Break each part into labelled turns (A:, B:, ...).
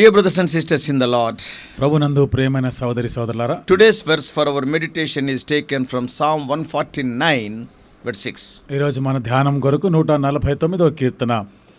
A: Dear brothers and sisters in the Lord,
B: ప్రభునందు ప్రియమైన సోదరి సోదరులారా
A: today's verse for our meditation is taken from Psalm 149, verse 6.
B: ఈరోజు మన ధ్యానం కొరకు నూట నలభై తొమ్మిదవ కీర్తన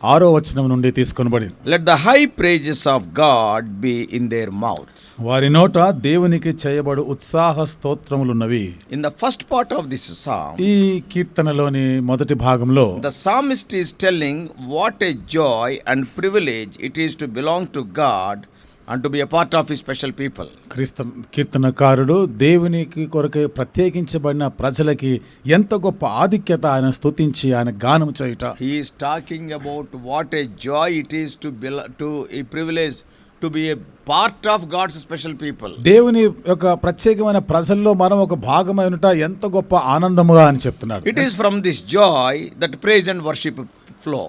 B: ఆరో వచనం నుండి తీసుకొనబడింది.
A: Let the high praises of God be in their mouth
B: వారి నోట దేవునికి చేయబడు ఉత్సాహ స్తోత్రములున్నవి.
A: In the first part of this song
B: ఈ కీర్తనలోని మొదటి భాగంలో
A: the psalmist is telling what a joy and privilege it is to belong to God and to be a part of ఈ స్పెషల్ పీపుల్
B: క్రీస్త కీర్తనకారుడు దేవునికి కొరకు ప్రత్యేకించబడిన ప్రజలకి ఎంత గొప్ప ఆధిక్యత ఆయన స్థుతించి ఆయన గానం చేయట.
A: He talking about what a joy it is to bill to ఈ privilege to be a part of God's special people
B: దేవుని యొక్క ప్రత్యేకమైన ప్రజల్లో మనం ఒక భాగమై ఎంత గొప్ప ఆనందముగా అని చెప్తున్నారు
A: it is from this joy that praise and worship flow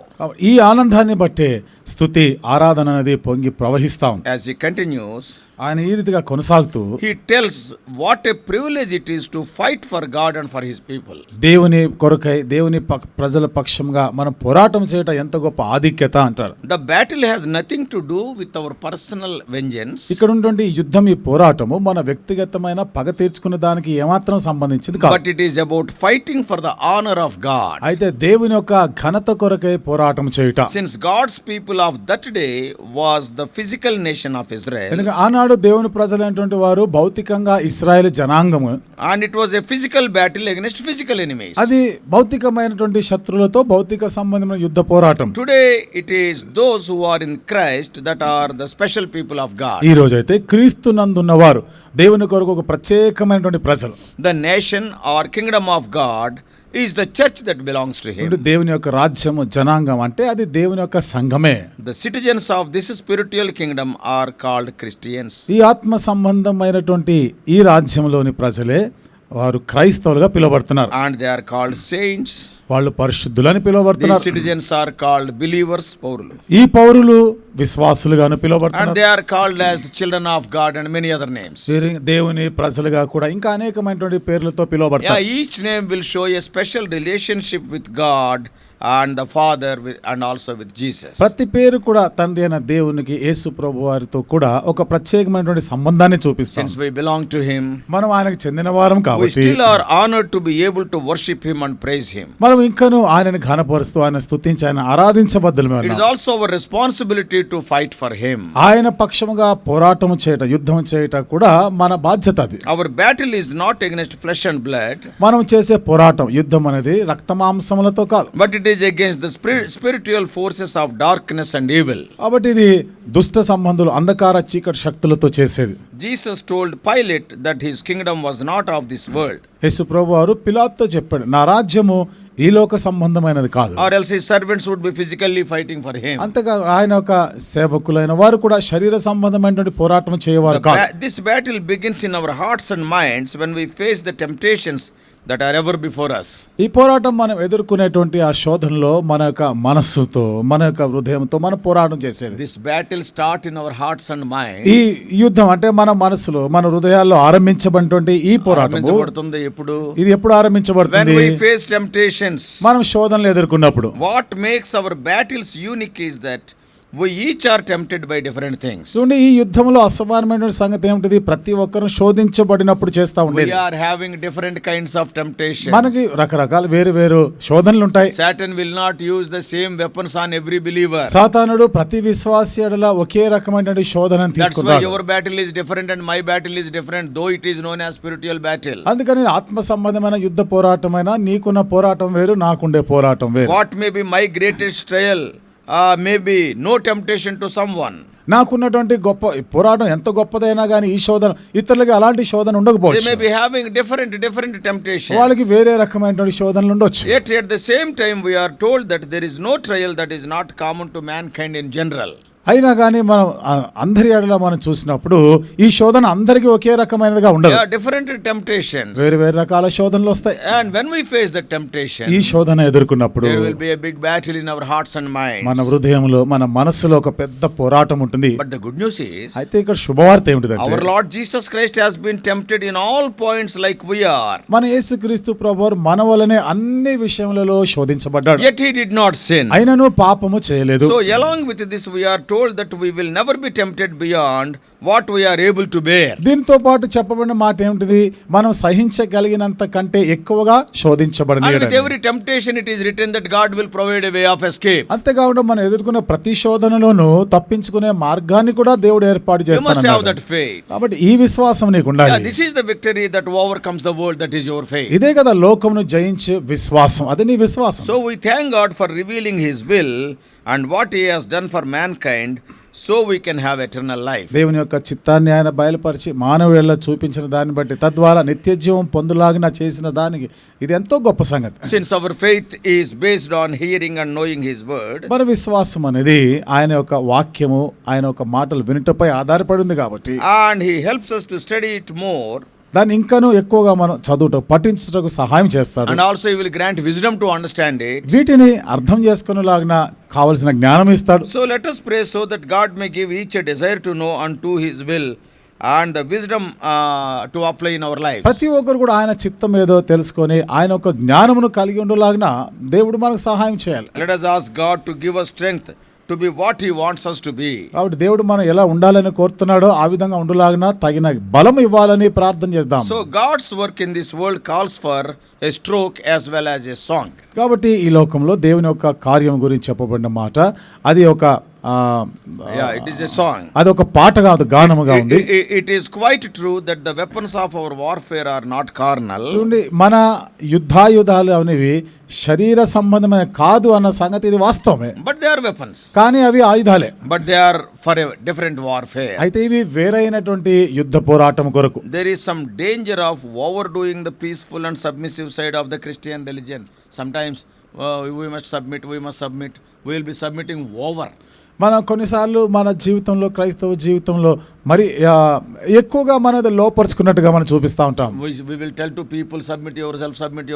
B: ఈ ఆనందాన్ని బట్టే స్థుతి ఆరాధన అనేది పొంగి ప్రవహిస్తాం
A: యాజ్ ఈ కంటిన్యూస్
B: ఆయన ఈ రీతిగా కొనసాగుతూ
A: he tells what a privilege it is to fight for God and for his people
B: దేవుని కొరకై దేవుని ప్రజల పక్షంగా మనం పోరాటం చేయటం ఎంత గొప్ప ఆధిక్యత అంటారు.
A: The battle has nothing to do with our personal vengeance
B: ఇక్కడ ఉన్నటువంటి యుద్ధం ఈ పోరాటము మన వ్యక్తిగతమైన పగ తీర్చుకున్న దానికి ఏమాత్రం సంబంధించింది
A: but it is about fighting for the honour of God
B: అయితే దేవుని యొక్క ఘనత కొరకై పోరాటం చేయటం.
A: Since God's people of that day was the physical nation of
B: Israel ఆనాడు ఉన్నాడు దేవుని ప్రజలు అనేటువంటి వారు భౌతికంగా ఇస్రాయల్ జనాంగము.
A: And it was a physical battle against physical enemy
B: అది భౌతికమైనటువంటి శత్రులతో భౌతిక సంబంధమైన యుద్ధ పోరాటం.
A: Today it is those who are in Christ that are the special people of God
B: ఈ రోజు అయితే క్రీస్తు నందు ఉన్నవారు దేవుని కొరకు ఒక ప్రత్యేకమైనటువంటి ప్రజలు.
A: The nation or kingdom of God is the church that belongs to
B: అంటే
A: Him.
B: దేవుని యొక్క రాజ్యము జనాంగం అంటే అది దేవుని యొక్క సంఘమే
A: The citizens of this spiritual kingdom are called Christians.
B: ఈ ఆత్మ సంబంధమైనటువంటి ఈ రాజ్యంలోని ప్రజలే వారు క్రైస్తవులుగా పిలువబడుతున్నారు
A: And they are called saints.
B: వాళ్ళు పరిశుద్ధులని పిలువబడుతున్నారు
A: citizens are called believers, పౌరులు.
B: ఈ పౌరులు విశ్వాసులుగాను పిలువబడుతున్నారు
A: called as the children of God and many other names.
B: వీరి దేవుని ప్రజలుగా కూడా ఇంకా అనేకమైనటువంటి పేర్లతో పిలువబడతారు
A: name will show a special relationship with God and the Father with, and also with Jesus.
B: ప్రతి పేరు కూడా తండ్రి అయిన దేవునికి యేసు ప్రభు వారితో కూడా ఒక ప్రత్యేకమైనటువంటి సంబంధాన్ని చూపిస్తాం
A: we belong to Him,
B: మనం ఆయనకు చెందిన వారం కాబట్టి
A: still are honored to be able to worship Him and praise Him.
B: మనం ఇంకను ఆయనను ఘనపరుస్తూ ఆయన స్థుతించి ఆయన
A: ఆరాధించబద్దలు
B: it's
A: also our responsibility to fight for him
B: ఆయన పక్షముగా పోరాటం చేయట యుద్ధం చేయట కూడా మన బాధ్యత అది.
A: Our battle is not against flesh and blood
B: మనం చేసే పోరాటం యుద్ధం అనేది రక్త మాంసములతో కాదు.
A: But it is against the spiritual forces of darkness and evil
B: కాబట్టి ఇది దుష్ట సంబంధులు అంధకార చీకటి శక్తులతో చేసేది.
A: Jesus told Pilate that his kingdom was not of this world
B: యేసు ప్రభు వారు పిలాత్తో చెప్పాడు నా రాజ్యము ఈ లోక సంబంధమైనది కాదు.
A: Or else his servants would be physically fighting for him
B: అంతగా ఆయన ఒక సేవకులైన వారు కూడా శరీర సంబంధమైనటువంటి పోరాటం చేయవారు కాదు.
A: This battle begins in our hearts and minds when face the temptations that are ever before us.
B: ఈ పోరాటం మనం ఎదుర్కొనేటువంటి ఆ శోధనలో మన యొక్క మనస్సుతో మన యొక్క హృదయంతో మనం పోరాటం చేసేది.
A: This battle start in our hearts and minds.
B: ఈ యుద్ధం అంటే మన మనసులో మన హృదయాల్లో ఆరంభించబడినటువంటి ఈ పోరాటం
A: ఎప్పుడు?
B: ఇది ఎప్పుడు ఆరంభించబడుతుంది?
A: Face temptations.
B: మనం శోధనలు ఎదుర్కొన్నప్పుడు.
A: What makes our battles unique is that each are tempted by different things
B: చూడండి ఈ యుద్ధంలో అసమానమైన సంగతి ఏమిటిది? ప్రతి ఒక్కరు శోధించబడినప్పుడు చేస్తా ఉండేది.
A: Are having different kinds of temptation
B: మనకి రకరకాల వేరు వేరు శోధనలు ఉంటాయి
A: will not use the same weapons on every believer
B: సాతానుడు ప్రతి విశ్వాసియడల ఒకే రకమైనటువంటి
A: శోధన
B: తీసుకుంటాడు
A: your battle is different and my battle is different though it is known as spiritual battle
B: అందుకని ఆత్మ సంబంధమైన యుద్ధ పోరాటమైనా నీకున్న పోరాటం వేరు నాకుండే పోరాటం వేరు.
A: What may be my greatest trial uh, may be no temptation to someone
B: నాకున్నటువంటి గొప్ప ఈ పోరాటం ఎంత గొప్పదైనా కానీ ఈ శోధన ఇతరులకి అలాంటి శోధన
A: they
B: ఉండకపోవచ్చు
A: may be having different different temptations
B: వాళ్ళకి వేరే రకమైనటువంటి శోధనలు ఉండొచ్చు
A: Yet at the same time, we are told that there is no trial that is not common to mankind in general.
B: అయినా కానీ మనం అందరి ఏడలో మనం చూసినప్పుడు ఈ శోధన అందరికీ ఒకే రకమైనదిగా ఉండదు.
A: డిఫరెంట్ టెంప్టేషన్
B: వేరు వేరు రకాల శోధనలు వస్తాయి.
A: And when we face the
B: temptation
A: ఈ
B: శోధన ఎదుర్కొన్నప్పుడు
A: will be big battle in our hearts and minds
B: మన హృదయంలో మన మనస్సులో ఒక పెద్ద పోరాటం ఉంటుంది.
A: బట్ గుడ్ న్యూస్
B: అయితే ఇక్కడ శుభవార్త ఏమిటంటే
A: our lord Jesus Christ has been tempted in all points like we are
B: మన యేసుక్రీస్తు ప్రభువర్ మన వలనే అన్ని విషయములలో శోధించబడ్డాడు.
A: Yet he did not sin
B: అయినను పాపము చేయలేదు.
A: So with this we are told that we will never be tempted beyond what we are able to bear
B: దీంతో పాటు చెప్పబడిన మాట ఏమిటిది? మనం సహించగలిగినంత కంటే ఎక్కువగా శోధించబడిన
A: every temptation it is return that will provide way of escape
B: అంతేకాకుండా మనం ఎదుర్కొనే ప్రతి శోధనలోను తప్పించుకునే మార్గాన్ని కూడా దేవుడు ఏర్పాటు చేస్తాడు ఈ విశ్వాసం నీకు ఉండాలి.
A: This the victory that overcomes the world that is your faith
B: ఇదే కదా లోకమును జయించే విశ్వాసం. అది నీ విశ్వాసం.
A: So we thank God for revealing his will and what he has done for mankind so we can have eternal life.
B: దేవుని యొక్క చిత్తాన్ని ఆయన బయలుపరిచి మానవుడిలో చూపించిన దాన్ని బట్టి తద్వారా నిత్య జీవం పొందులాగిన చేసిన దానికి ఇది ఎంతో గొప్ప సంగతి
A: Since our faith is based on hearing and knowing His word,
B: మన విశ్వాసం అనేది ఆయన యొక్క వాక్యము ఆయన యొక్క మాటలు వినుటపై ఆధారపడి ఉంది కాబట్టి
A: and He helps us to study it more,
B: దాన్ని ఇంకాను ఎక్కువగా మనం చదువుట పఠించుటకు సహాయం చేస్తాడు.
A: And also will grant wisdom to understand
B: వీటిని అర్థం చేసుకుని చేసుకునేలాగా కావాల్సిన జ్ఞానం ఇస్తాడు.
A: So let us pray so that God may give each a desire to know and to his will and the wisdom to apply in our life
B: ప్రతి ఒక్కరు కూడా ఆయన చిత్తం ఏదో తెలుసుకొని ఆయన ఒక జ్ఞానమును కలిగి ఉండలాగా దేవుడు మనకు సహాయం చేయాలి.
A: Let us ask god to give us strength to be what He wants us to be.
B: కాబట్టి దేవుడు మనం ఎలా ఉండాలని కోరుతున్నాడో ఆ విధంగా ఉండలాగిన తగిన బలం ఇవ్వాలని ప్రార్థన చేద్దాం
A: So God's work in this world calls for a stroke as well as a song.
B: కాబట్టి ఈ లోకంలో దేవుని యొక్క కార్యం గురించి చెప్పబడిన మాట అది ఒక అదొక పాట కాదు గానముగా ఉంది.
A: It is quite true that the weapons of our warfare are not
B: carnal మన యుద్ధాయుధాలు అనేవి శరీర సంబంధమైన కాదు అన్న సంగతి ఇది వాస్తవమే.
A: బట్ దే ఆర్ వెపన్స్
B: కానీ అవి ఆయుధాలే.
A: But they are for different warfare
B: అయితే ఇవి వేరైనటువంటి యుద్ధ పోరాటం కొరకు.
A: There is some danger of overdoing the peaceful and submissive side of the Christian religion sometimes we must submit we must submit we will be submitting over
B: మనం కొన్నిసార్లు మన జీవితంలో క్రైస్తవ జీవితంలో మరి ఎక్కువగా మన లోపరుచుకున్నట్టుగా మనం చూపిస్తూ ఉంటాం.
A: Tell to people submit
B: submit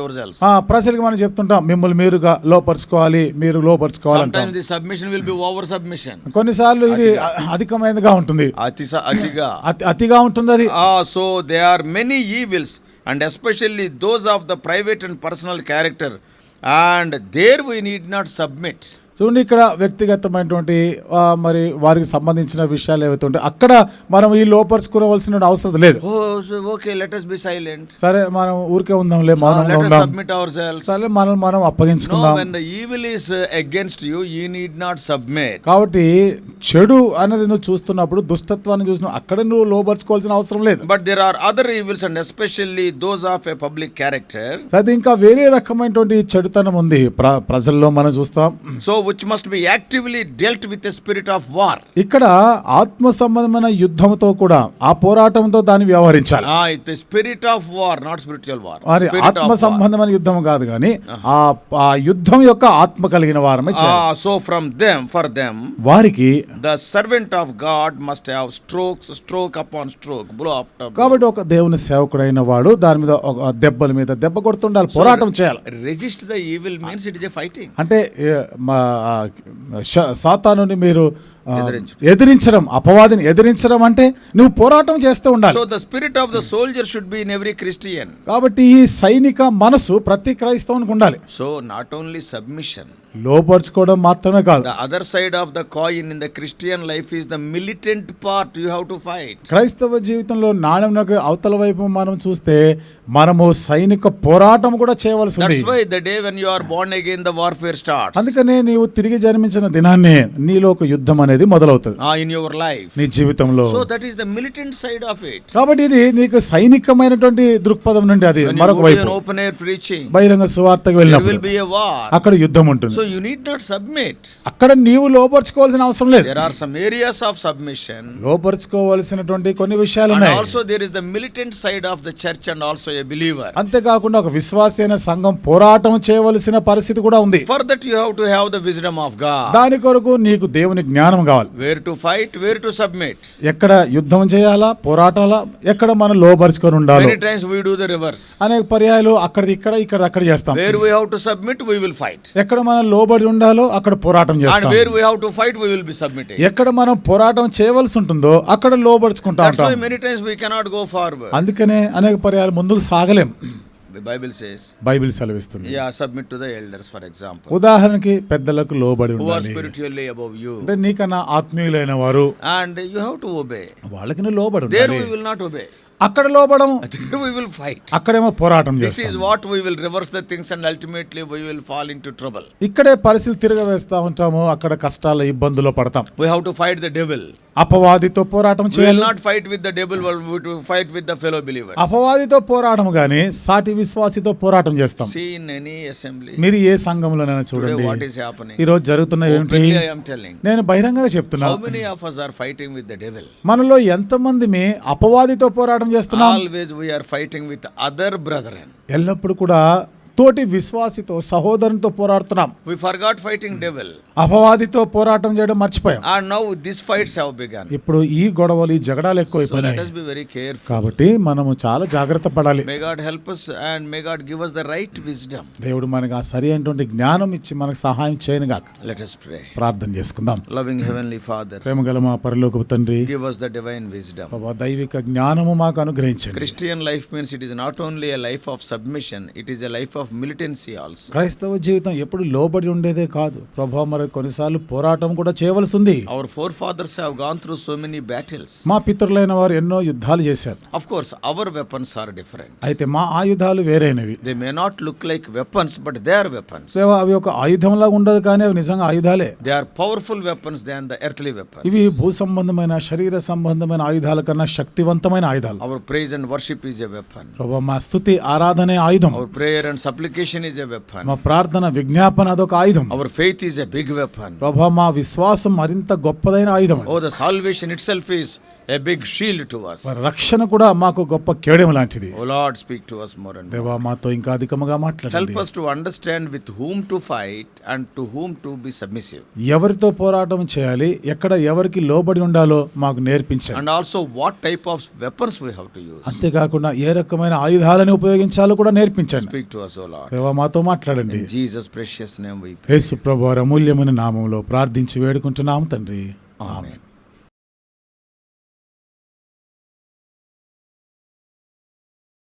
B: ప్రజలకు మనం చెప్తుంటాం మిమ్మల్ని మీరుగా లోపరుచుకోవాలి మీరు
A: లోపరుచుకోవాలి submission will be over submission
B: కొన్నిసార్లు ఇది అధికమైనదిగా ఉంటుంది. అతి అతిగా. అతిగా ఉంటుంది అది
A: so there are many evils and especially those of the private and personal character and there we need not submit
B: చూడండి ఇక్కడ వ్యక్తిగతమైనటువంటి మరి వారికి సంబంధించిన విషయాలు ఏవైతే ఉంటాయి అక్కడ మనం ఈ లోపరుచుకోవలసిన అవసరం లేదు
A: let us be silent.
B: సరే మనం ఊరికే ఉందాంలే మౌనంగా ఉందాం
A: submit ourselves.
B: సరే మనం మనం అప్పగించుకుందాం
A: when the evil is uh, against you, you need not submit.
B: కాబట్టి చెడు అనేది నువ్వు చూస్తున్నప్పుడు దుష్టత్వాన్ని చూసిన అక్కడ నువ్వు లోపరుచుకోవాల్సిన అవసరం లేదు
A: But there are other evils, and especially those of a public character,
B: అది ఇంకా వేరే రకమైనటువంటి చెడుతనం ఉంది ప్ర ప్రజల్లో మనం చూస్తాం
A: so which must be actively dealt with spirit of war
B: ఇక్కడ ఆత్మ సంబంధమైన యుద్ధంతో కూడా ఆ పోరాటంతో దాన్ని వ్యవహరించాలి.
A: It spirit of war not spiritual war
B: మరి ఆత్మ సంబంధమైన యుద్ధం కాదు కానీ ఆ యుద్ధం యొక్క ఆత్మ కలిగిన వారమే
A: so from them for them
B: వారికి
A: the servant of God must have stroke stroke upon stroke blow
B: కాబట్టి ఒక దేవుని సేవకుడైన వాడు దాని మీద ఒక దెబ్బల మీద దెబ్బ కొడుతుండాలి పోరాటం చేయాలి.
A: Resist the evil means it is fighting
B: అంటే సాతానుని మీరు
A: ఎదిరించడం
B: అపవాదిని ఎదిరించడం అంటే నువ్వు పోరాటం చేస్తూ ఉండాలి.
A: So the spirit of the soldier should be every Christian
B: కాబట్టి ఈ సైనిక మనసు ప్రతి క్రైస్తవునికి ఉండాలి.
A: సో నాట్ ఓన్లీ సబ్మిషన్
B: లోపరుచుకోవడం మాత్రమే కాదు.
A: Other side of the coin in the Christian life is the militant part you have to fight
B: క్రైస్తవ జీవితంలో నాణ్యమునకు అవతల వైపు మనం చూస్తే మనము సైనిక పోరాటం కూడా చేయవలసి ఉంది.
A: That's why the day when you are born again the warfare start
B: అందుకనే నీవు తిరిగి జన్మించిన దినాన్ని నీలో ఒక యుద్ధం అనేది మొదలవుతుంది.
A: ఆ ఇన్ యువర్ లైఫ్
B: నీ జీవితంలో.
A: So that is the militant side of it
B: కాబట్టి ఇది నీకు సైనికమైనటువంటి దృక్పథం నుండి అది మరొక వైపు.
A: ఓపెన్ ఎయిర్ ప్రీచింగ్
B: బహిరంగ సువార్తకు వెళ్ళినప్పుడు
A: విల్ బి ఎ వార్
B: అక్కడ యుద్ధం ఉంటుంది.
A: యు నీడ్ నాట్ సబ్మిట్
B: అక్కడ నీవు లోపరుచుకోవాల్సిన అవసరం లేదు.
A: There are some areas of submission
B: లోపరుచుకోవాల్సినటువంటి కొన్ని విషయాలు ఉన్నాయి.
A: Also there is the militant side of the church and also a believer
B: అంతే కాకుండా ఒక విశ్వాసైన సంఘం పోరాటం చేయవలసిన పరిస్థితి కూడా ఉంది.
A: For that you have to have the wisdom of God
B: దాని కొరకు నీకు దేవుని జ్ఞానం కావాలి.
A: Where to fight where to submit
B: ఎక్కడ యుద్ధం చేయాలా పోరాటాల ఎక్కడ మనం లోపరుచుకొని ఉండాలి.
A: Many times we do the reverse
B: అనేక పర్యాయాలు అక్కడ ఇక్కడ ఇక్కడ అక్కడ చేస్తాం.
A: Where we have to submit we will fight
B: ఎక్కడ మనం లోబడి ఉండాలో అక్కడ పోరాటం చేస్తాం. ఎక్కడ మనం పోరాటం చేయవలసి ఉంటుందో అక్కడ లోబడుచుకుంటా ఉంటాం. అందుకనే అనేక పర్యాలు ముందుకు సాగలేం.
A: బైబిల్
B: బైబిల్ సెలవిస్తుంది.
A: Yeah submit to the elders for example
B: ఉదాహరణకి పెద్దలకు లోబడి ఉండాలి.
A: స్పిరిచువల్లీ అబౌవ్ యు
B: అంటే నీకన్నా ఆత్మీయులైన వారు
A: and you have to
B: obey వాళ్ళకిని లోబడి
A: విల్ నాట్ ఓబే
B: అక్కడ లోబడం అక్కడేమో పోరాటం
A: this is we will reverse things and ultimately will fall into trouble
B: ఇక్కడే పరిస్థితి తిరగవేస్తా ఉంటాము అక్కడ కష్టాల ఇబ్బందులు పడతాం.
A: We have to fight the devil
B: అపవాదితో పోరాటం చేయాలి.
A: Not fight with the fight with the
B: అపవాదితో పోరాటం గాని సాటి విశ్వాసితో పోరాటం చేస్తాం.
A: సీ అసెంబ్లీ
B: మీరు ఏ సంఘంలోనైనా చూడండి.
A: వాట్ ఇస్
B: ఈ రోజు జరుగుతున్న
A: ఏంటి
B: నేను బహిరంగంగా చెప్తున్నా.
A: How many of fighting with the devil
B: మనలో ఎంతమందిమే అపవాదితో పోరాటం చేస్తున్నాం.
A: Always we are fighting with other brother
B: ఎల్లప్పుడు కూడా తోటి విశ్వాసితో సహోదరునితో పోరాడుతున్నాం.
A: వి ఫర్గాట్ ఫైటింగ్ డెవిల్
B: అపవాదితో పోరాటం చేయడం మర్చిపోయాం.
A: And now this fights have begun
B: ఇప్పుడు ఈ గొడవలు ఈ జగడాలు ఎక్కువైపోయినాయి.
A: లెట్ బి వెరీ కేర్
B: కాబట్టి మనము చాలా జాగ్రత్త పడాలి.
A: May God and may God give us the right wisdom
B: దేవుడు మనకు ఆ అయినటువంటి జ్ఞానం ఇచ్చి మనకు సహాయం చేయను గాక
A: లెట్
B: ప్రార్థన చేసుకుందాం.
A: లవింగ్ హెవెన్లీ
B: ఫాదర్ ప్రేమగల మా పరలోకపు తండ్రి
A: give us the divine
B: wisdom దైవిక జ్ఞానము మాకు అనుగ్రహించండి.
A: Christian life means it is not only a life of submission it is a life of of militancy also
B: క్రైస్తవ జీవితం ఎప్పుడు లోబడి ఉండేదే కాదు. ప్రభావ మరి కొన్నిసార్లు పోరాటం కూడా చేయవలసి ఉంది
A: our forefathers have gone through so many battles
B: మా పితరులైన వారు ఎన్నో యుద్ధాలు చేశారు.
A: Of course our weapons are different
B: అయితే మా ఆయుధాలు వేరేనవి.
A: They may not look like weapons but they are
B: weapons అవి ఒక ఆయుధంలా ఉండదు కానీ అవి నిజంగా ఆయుధాలే.
A: They are powerful weapons than the earthly weapon
B: ఇవి భూ సంబంధమైన శరీర సంబంధమైన ఆయుధాల కన్నా శక్తివంతమైన ఆయుధాలు.
A: Our praise and worship is a weapon
B: ప్రభు మా స్థుతి ఆరాధనే ఆయుధం.
A: Our prayer and sub supplication is a weapon.
B: మా ప్రార్థన విజ్ఞాపన అదొక ఆయుధం
A: Our faith is a big weapon.
B: ప్రభా మా విశ్వాసం మరింత గొప్పదైన ఆయుధం అది.
A: Oh, the salvation itself is a big shield to
B: us రక్షణ కూడా మాకు గొప్ప కేడెం లాంటిది.
A: Speak to us more
B: and మాతో ఇంకా అధికముగా మాట్లాడండి.
A: As to understand with whom to fight and to whom to be submissive
B: ఎవరితో పోరాటం చేయాలి ఎక్కడ ఎవరికి లోబడి ఉండాలో మాకు నేర్పించండి.
A: And also what type of weapons we have to use
B: అంతే కాకుండా ఏ రకమైన ఆయుధాలను ఉపయోగించాలో కూడా నేర్పించండి.
A: Speak to us O
B: Lord మాతో మాట్లాడండి.
A: Jesus precious name we pray
B: Yesu ప్రభువార అమూల్యమైన నామములో ప్రార్థించి వేడుకుంటున్నాము తండ్రి.
A: ఆమె